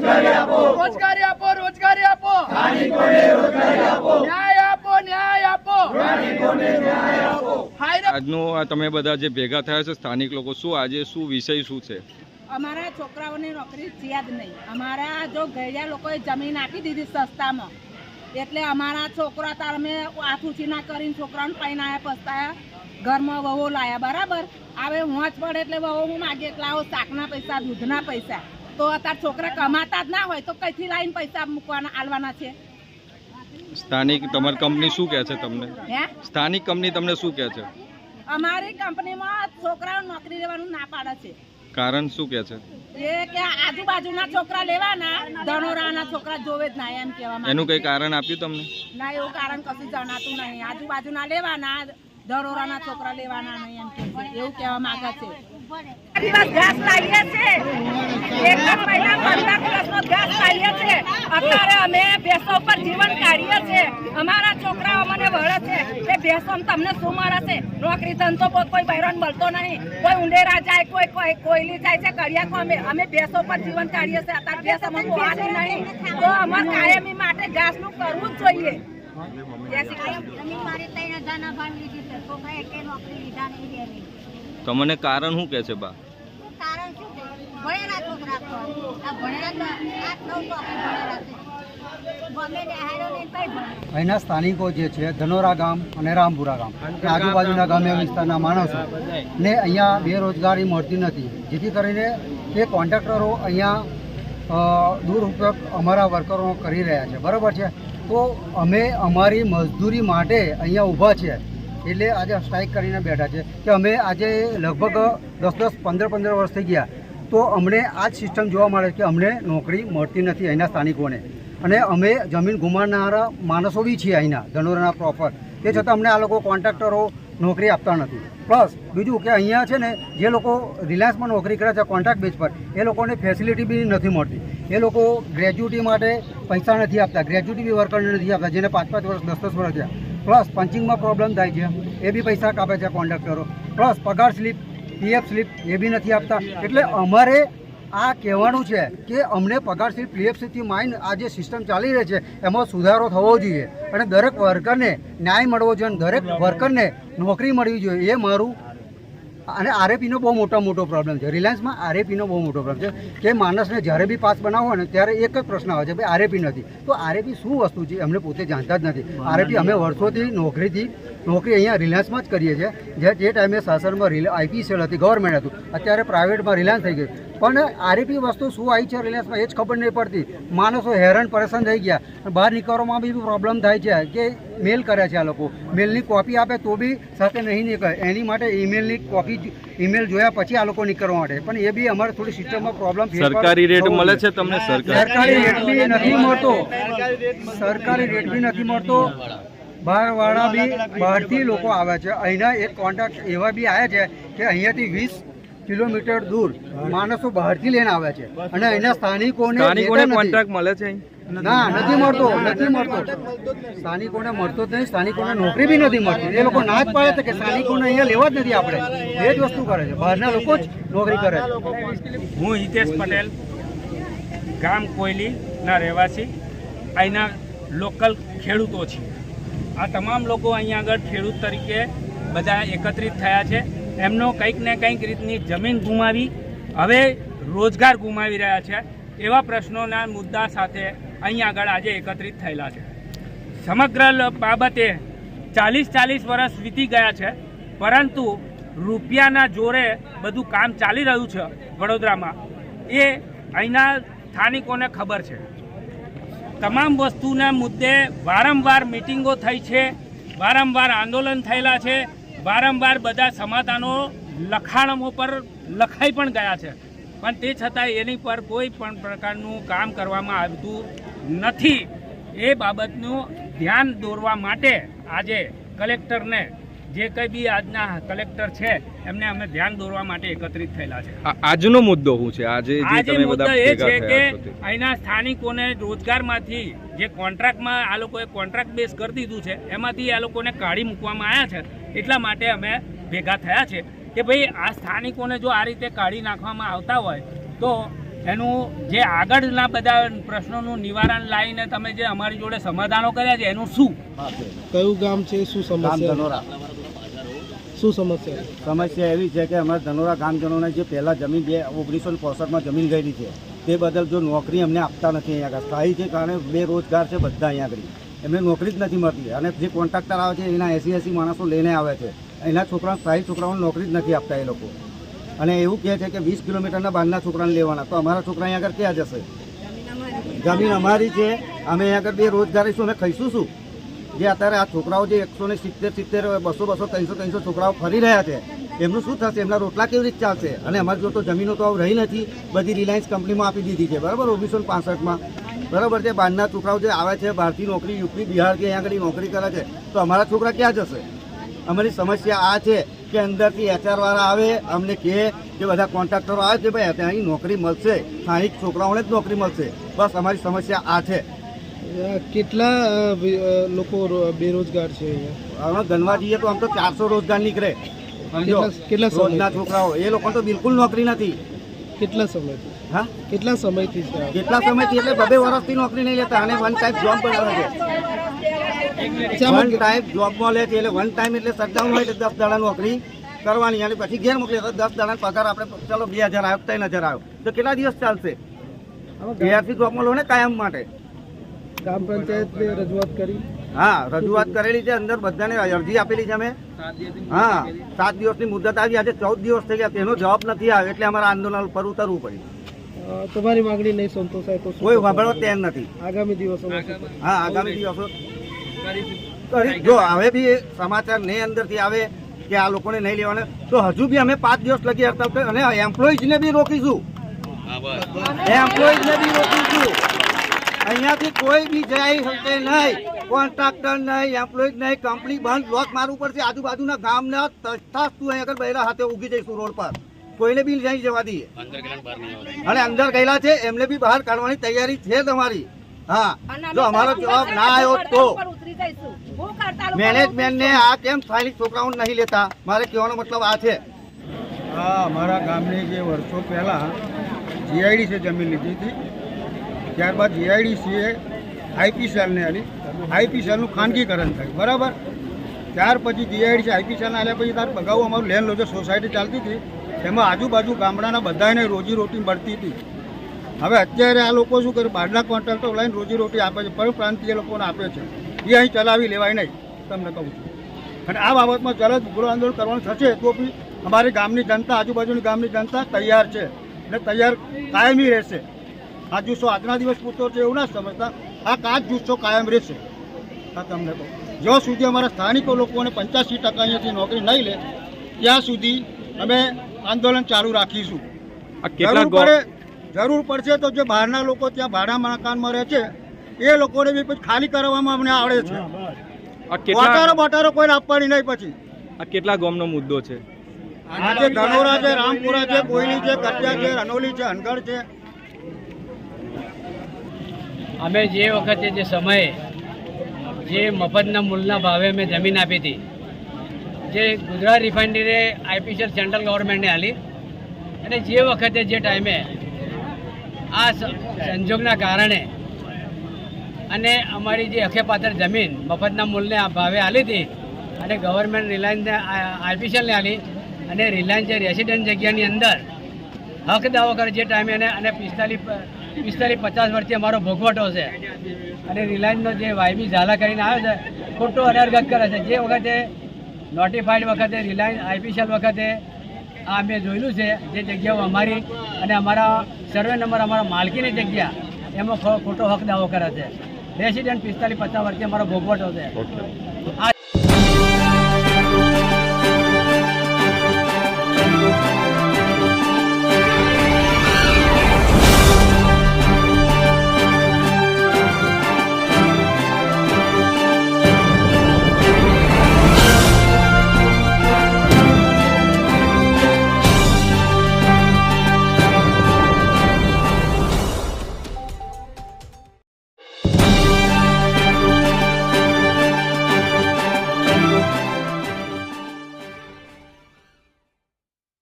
રોજગારી આપો. રોજગારી આપો ન્યાય આપો ન્યાય આપો. હાયર આજનો આ તમે બધા જે ભેગા થયા છે સ્થાનિક લોકો શું આજે શું વિષય શું છે? અમારા છોકરાઓને નોકરી છે જ નહીં. અમારા જો ગયા લોકોએ જમીન આપી દીધી સસ્તામાં. એટલે અમારા છોકરા તાર અમે હાથ ના કરીને છોકરાઓને પૈનાયા પસ્તાયા. ઘરમાં વહુ લાયા બરાબર? હવે હોંચ પડે એટલે વહુ હું માગે એટલે આવો શાકના પૈસા દૂધના પૈસા. તો અત્યારે છોકરા કમાતા જ ના હોય તો કઈથી લાઈન પૈસા મૂકવાના આલવાના છે? સ્થાનિક તમારી કંપની શું કહે છે તમને? સ્થાનિક કંપની તમને શું કહે છે? અમારી કંપનીમાં છોકરાઓ નોકરી લેવાનું ના પાડે છે. કારણ શું કહે છે? એ કે આજુબાજુના છોકરા લેવાના ધનોરાના છોકરા જોવે જ ના એમ કહેવામાં એનું કઈ કારણ આપ્યું તમને? ના એવું કારણ કશું જણાતું નહીં. આજુબાજુના લેવાના ધરોરાના છોકરા લેવાના નહીં એમ કે એવું કહેવા માંગે છે. ઘાસ લાવીએ છે એક જ મહિના પંદર દિવસનો ઘાસ લાવીએ છે અત્યારે અમે ભેંસો ઉપર જીવન કાઢીએ છે અમારા છોકરાઓ અમને વળે છે કે ભેંસો તમને શું મળે છે? નોકરી ધંધો કોઈ કોઈ મળતો નહીં. કોઈ ઉંડેરા જાય કોઈ કોઈ કોયલી જાય છે કડિયા અમે અમે ભેંસો પર જીવન કાઢીએ છે અત્યારે ભેંસ અમે પોહાતી નહીં. તો અમારે કાયમી માટે ઘાસનું કરવું જ જોઈએ. તમને કારણ શું કહે છે બા? ભણેલા છોકરા આ ભણેલા તો આઠ નવ તો. ભણેલા છે અહીંના સ્થાનિકો જે છે, ધનોરા ગામ અને રામપુરા ગામ. આજુબાજુના ગામ્ય વિસ્તારના માણસો ને અહીંયા બેરોજગારી મળતી નથી. જેથી કરીને તે કોન્ટ્રાક્ટરો અહીંયા દુરુપયોગ અમારા વર્કરો કરી રહ્યા છે. બરાબર છે? તો અમે અમારી મજદૂરી માટે અહીંયા ઊભા છે. એટલે આજે સ્ટ્રાઇક કરીને બેઠા છે કે અમે આજે લગભગ દસ દસ, પંદર પંદર વર્ષ થઈ ગયા. તો અમને આ જ સિસ્ટમ જોવા મળે કે અમને નોકરી મળતી નથી અહીંના સ્થાનિકોને. અને અમે જમીન ગુમાવનારા માણસો બી છીએ અહીંના, ધનોરાના પ્રોપર તે છતાં અમને આ લોકો કોન્ટ્રાક્ટરો નોકરી આપતા નથી. પ્લસ બીજું કે અહીંયા છે ને, જે લોકો રિલાયન્સમાં નોકરી કરે છે કોન્ટ્રાક્ટ બેઝ પર, એ લોકોને ફેસિલિટી બી નથી મળતી. એ લોકો ગ્રેજ્યુટી માટે પૈસા નથી આપતા. ગ્રેજ્યુટી બી વર્કરને નથી આપતા, જેને પાંચ પાંચ વર્ષ, દસ દસ વર્ષ થયા. પ્લસ પંચિંગમાં પ્રોબ્લેમ થાય છે. એ બી પૈસા કાપે છે કોન્ટ્રાક્ટરો પ્લસ પગાર સ્લીપ પીએફ સ્લીપ એ બી નથી આપતા. એટલે અમારે આ કહેવાનું છે કે અમને પગાર સ્લીપ પીએફ સ્લીપથી માઇન આ જે સિસ્ટમ ચાલી રહી છે, એમાં સુધારો થવો જોઈએ. અને દરેક વર્કરને ન્યાય મળવો જોઈએ દરેક વર્કરને નોકરી મળવી જોઈએ. એ મારું અને આરએપીનો બહુ મોટો મોટો પ્રોબ્લેમ છે. રિલાયન્સમાં આરએપીનો બહુ મોટો પ્રોબ્લેમ છે કે માણસને જ્યારે બી પાસ બનાવો હોય ને ત્યારે એક જ પ્રશ્ન આવે છે ભાઈ આરએપી નથી. તો આરએપી શું વસ્તુ છે એમને પોતે જાણતા જ નથી. આરએપી અમે વર્ષોથી નોકરીથી નોકરી અહીંયા રિલાયન્સમાં જ કરીએ છીએ. જે જે ટાઈમે સાસરમાં રિલા આઈપીસીએલ હતી ગવર્મેન્ટ હતું. અત્યારે પ્રાઇવેટમાં રિલાયન્સ થઈ ગયું. પણ આરએપી વસ્તુ શું આવી છે રિલાયન્સમાં એ જ ખબર નહીં પડતી. માણસો હેરાન પરેશાન થઈ ગયા. બહાર નીકળવામાં બી પ્રોબ્લેમ થાય છે કે મેલ કરે છે આ લોકો. મેલની કોપી આપે તો બી સાથે નહીં નીકળે. એની માટે ઈમેલની કોપી ઈમેલ જોયા પછી આ લોકો નીકળવા માટે. પણ એ બી અમારે થોડી સિસ્ટમમાં પ્રોબ્લેમ સરકારી રેટ મળે છે તમને સરકારી? રેટ બી નથી મળતો. સરકારી રેટ બી નથી મળતો. બહારવાળા બી બહારથી લોકો આવે છે. અહીંના એક કોન્ટ્રાક્ટ એવા બી આવ્યા છે કે અહીંયાથી વીસ કિલોમીટર દૂર માણસો બહારથી લઈને આવે છે. અને અહીંના સ્થાનિકોને. કોન્ટ્રાક્ટ મળે છે ના નથી મળતો નથી મળતો. સ્થાનિકોને મળતો જ નહીં સ્થાનિકોને નોકરી બી નથી મળતી. એ લોકો ના જ પાડે છે કે સ્થાનિકોને અહીંયા લેવા જ નથી આપણે. એ જ વસ્તુ કરે છે. બહારના લોકો જ નોકરી કરે છે. હું હિતેશ પટેલ ગામ કોયલીના રહેવાસી. અહીંના લોકલ ખેડૂતો છીએ. આ તમામ લોકો અહીંયા આગળ ખેડૂત તરીકે બધા એકત્રિત થયા છે. એમનો કંઈક ને કંઈક રીતની જમીન ગુમાવી, હવે રોજગાર ગુમાવી રહ્યા છે. એવા પ્રશ્નોના મુદ્દા સાથે અહીંયા આગળ આજે એકત્રિત થયેલા છે. સમગ્ર બાબતે ચાલીસ ચાલીસ વર્ષ વીતી ગયા છે, પરંતુ રૂપિયાના જોરે બધું કામ ચાલી રહ્યું છે વડોદરામાં. એ અહીંના સ્થાનિકોને ખબર છે. તમામ વસ્તુના મુદ્દે વારંવાર મિટિંગો થઈ છે, વારંવાર આંદોલન થયેલા છે વારંવાર બધા સમાધાનો લખાણો પર લખાઈ પણ ગયા છે. પણ તે છતાં એની પર કોઈ પણ પ્રકારનું કામ કરવામાં આવતું નથી. એ બાબતનું ધ્યાન દોરવા માટે આજે કલેક્ટરને જે કંઈ બી આજના કલેક્ટર છે એમને અમે ધ્યાન દોરવા માટે એકત્રિત થયેલા છે. આજનો મુદ્દો શું છે? આજે આજે મુદ્દો એ છે કે? અહીંના સ્થાનિકોને રોજગારમાંથી જે કોન્ટ્રાક્ટમાં આ લોકોએ કોન્ટ્રાક્ટ બેઝ કરી દીધું છે એમાંથી આ લોકોને કાઢી મૂકવામાં આવ્યા છે. એટલા માટે અમે ભેગા થયા છે કે ભાઈ આ સ્થાનિકોને જો આ રીતે કાઢી નાખવામાં આવતા હોય તો એનું જે આગળના બધા પ્રશ્નોનું નિવારણ લાવીને તમે જે અમારી જોડે સમાધાનો કર્યા છે એનું શું? કયું ગામ છે? શું સમસ્યા ધનોરા. શું સમસ્યા સમસ્યા એવી છે કે અમારા ધનોરા ગામજનોને જે પહેલાં જમીન બે ઓગણીસો ને ચોસઠમાં જમીન ગયેલી છે તે બદલ જો નોકરી અમને આપતા નથી અહીંયા આગળ સ્થાયી છે કારણે બેરોજગાર છે બધા અહીંયા આગળ. એમને નોકરી જ નથી મળતી. અને જે કોન્ટ્રાક્ટર આવે છે, એના એસી એસી માણસો લઈને આવે છે. એના છોકરા સ્થાયી છોકરાઓને નોકરી જ નથી આપતા એ લોકો. અને એવું કહે છે કે વીસ કિલોમીટરના બહારના છોકરાને લેવાના. તો અમારા છોકરા અહીંયા આગળ ક્યાં જશે? જમીન અમારી છે. અમે અહીંયા આગળ બે રોજગારીશું અમે ખાઈશું શું? જે અત્યારે આ છોકરાઓ જે એકસો ને સિત્તેર સિત્તેર, બસો બસો, ત્રણસો ત્રણસો છોકરાઓ ફરી રહ્યા છે, એમનું શું થશે? એમના રોટલા કેવી રીતે ચાલશે? અને અમારી જો તો જમીનો તો રહી નથી. બધી રિલાયન્સ કંપનીમાં આપી દીધી છે. બરાબર? ઓગણીસો પાસઠમાં. બરાબર છે બહારના છોકરાઓ જે આવે છે બહારથી નોકરી યુપી કે અહીંયા આગળ નોકરી કરે છે તો અમારા છોકરા ક્યાં જશે? અમારી સમસ્યા આ છે કે અંદરથી એચઆરવાળા આવે અમને કહે કે બધા કોન્ટ્રાક્ટરો આવે છે ભાઈ ત્યાં નોકરી મળશે સ્થાનિક છોકરાઓને જ નોકરી મળશે. બસ અમારી સમસ્યા આ છે. કેટલા લોકો બેરોજગાર છે અહીંયા? હવે ગણવા જઈએ તો આમ તો ચારસો રોજગાર નીકળે. સમજો કેટલા- રોજના છોકરાઓ એ લોકો તો બિલકુલ નોકરી નથી. કેટલા સમયથી હા? કેટલા સમયથી છે? કેટલા સમયથી? એટલે બબે વર્ષથી નોકરી નહીં લેતા અને વન ટાઈમ જોબ બનાવે છે. વન ટાઈમ જોબમાં લે છે એટલે વન ટાઈમ એટલે શટડાઉન હોય તો દસ દાડા નોકરી કરવાની અને પછી ઘેર મોકલી તો દસ દાડા પગાર આપણે ચલો બે હજાર આવ્યો ત્રણ હજાર આવ્યો તો કેટલા દિવસ ચાલશે? ઘેરથી જોબમાં લો ને કાયમ માટે. ગ્રામ પંચાયત રજૂઆત કરી. હા રજૂઆત કરેલી છે અંદર બધાને અરજી આપેલી છે અમે. હા સાત દિવસની મુદત આવી આજે ચૌદ દિવસ થઈ ગયા તેનો જવાબ નથી આવ્યો એટલે અમારા આંદોલન પર ઉતરવું પડ્યું. તમારી માંગણી નહીં સંતોષાય તો કોઈ? વાપરવા તૈયાર નથી. આગામી દિવસોમાં હા આગામી દિવસો. જો હવે બી સમાચાર નહીં અંદરથી આવે કે આ લોકોને નહીં લેવાના તો હજુ બી અમે પાંચ દિવસ લગી હડતાલ કરી અને એમ્પ્લોઈઝને બી રોકીશું. એમ્પ્લોઈઝને બી રોકીશું. અહીંયાથી કોઈ બી જાય શકે નહીં કોન્ટ્રાક્ટર નહીં એમ્પ્લોઈઝ નહીં કંપની બંધ લોક મારવું પડશે. આજુબાજુના ગામના તથા તું અહીં આગળ બહેરા હાથે ઉગી જઈશું રોડ પર. કોઈને બી નહીં જવા દઈએ. અને અંદર ગયેલા છે એમને બી બહાર કાઢવાની તૈયારી છે તમારી. હા જો અમારો જવાબ ના આવ્યો તો. મેનેજમેન્ટને આ કેમ સ્થાનિક છોકરાઓને નહીં લેતા? મારે કહેવાનો મતલબ આ છે. હા અમારા ગામની જે વર્ષો પહેલાં જીઆઈડી છે જમીન લીધી હતી. ત્યારબાદ જીઆઈડીસીએ આઈપીસીએલને આલી આઈપીસીએલનું ખાનગીકરણ થયું બરાબર? ત્યાર પછી જીઆઈડીસી આઈપી સેલને આવ્યા પછી તાર બગાવું અમારું લેન્ડ લોજો સોસાયટી ચાલતી હતી. એમાં આજુબાજુ ગામડાના બધાને રોજી રોટી મળતી હતી. હવે અત્યારે આ લોકો શું કરે? બહારના કોન્ટ્રાક્ટો લઈને રોજી રોટી આપે છે. પરપ્રાંતીય લોકોને આપે છે. એ અહીં ચલાવી લેવાય નહીં. તમને કહું છું. અને આ બાબતમાં જલદ ઉગ્ર આંદોલન કરવાનું થશે તો બી અમારી ગામની જનતા, આજુબાજુની ગામની જનતા તૈયાર છે. અને તૈયાર કાયમી રહેશે. આ જુસ્સો આજના દિવસ પૂરતો છે એવું ના સમજતા. આ કાચ જુસ્સો કાયમ રહેશે. આ તમને કહું. જ્યાં સુધી અમારા સ્થાનિકો લોકોને પંચ્યાસી ટકા અહીંયાથી નોકરી નહીં લે, ત્યાં સુધી અમે આંદોલન ચાલુ રાખીશું. જરૂર પડે જરૂર પડશે તો જે બહારના લોકો ત્યાં ભાડા મકાનમાં રહે છે એ લોકોને બી પછી ખાલી કરવામાં અમને આવડે છે. વટારો બટારો કોઈને આપવાની નહીં પછી. આ કેટલા ગામનો મુદ્દો છે? આજે ધનોરા છે રામપુરા છે કોયલી છે કટિયા છે રનોલી છે હનગઢ છે. અમે જે વખતે જે સમયે જે મફતના મૂલના ભાવે અમે જમીન આપી હતી જે ગુજરાત રિફાઇનરીએ આઈપીસીએલ સેન્ટ્રલ ગવર્મેન્ટને આપી અને જે વખતે જે ટાઈમે આ સંજોગના કારણે અને અમારી જે અખેપાત્ર જમીન, મફતના મૂલને આ ભાવે આલી હતી અને ગવર્મેન્ટ રિલાયન્સને આઈપીસીએલને આપી અને રિલાયન્સ જે રેસિડેન્ટ જગ્યાની અંદર હક દાવો કરે જે ટાઈમે એને અને પિસ્તાલીસ પિસ્તાલીસ, પચાસ વર્ષથી અમારો ભોગવટો છે. અને રિલાયન્સનો જે વાયબી ઝાલા કરીને આવે છે, ખોટો અનર્ગત કરે છે. જે વખતે નોટિફાઈડ વખતે રિલાયન્સ આઈપીસીએલ વખતે આ અમે જોયેલું છે જે જગ્યાઓ અમારી અને અમારા સર્વે નંબર અમારા માલકીની જગ્યા એમાં ખોટો હક દાવો કરે છે. રેસિડેન્ટ પિસ્તાલીસ પચાસ વર્ષથી અમારો ભોગવટો છે. આ